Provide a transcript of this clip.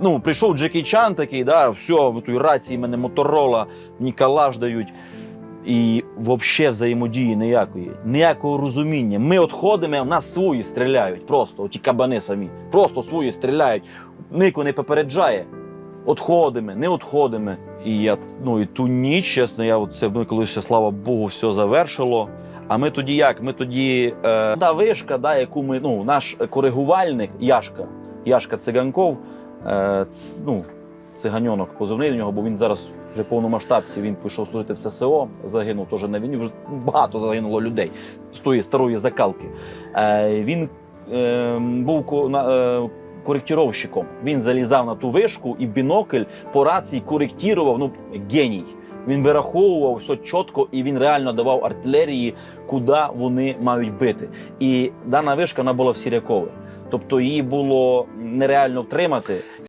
ну, прийшов Джекі Чан такий, да, все, в той рації мене Моторола, мені дають. І взагалі взаємодії ніякої, ніякого розуміння. Ми відходимо, в нас свої стріляють. Просто оті кабани самі. Просто свої стріляють. Нико не попереджає. Отходимо, не отходимо. І я ну і ту ніч, чесно, я це ми коли ще, слава Богу, все завершило. А ми тоді як? Ми тоді е, та вишка, да, яку ми ну наш коригувальник Яшка, Яшка Циганков, ну, циганьонок позивний у нього, бо він зараз вже повномасштабці. Він пішов служити в ССО, загинув теж на війні. Вже багато загинуло людей з тої старої закалки. Е, він е, був е, коректіровщиком. Він залізав на ту вишку і бінокль по рації коректірував. Ну, геній. Він вираховував все чітко, і він реально давав артилерії, куди вони мають бити. І дана вишка вона була в. Тобто її було нереально втримати.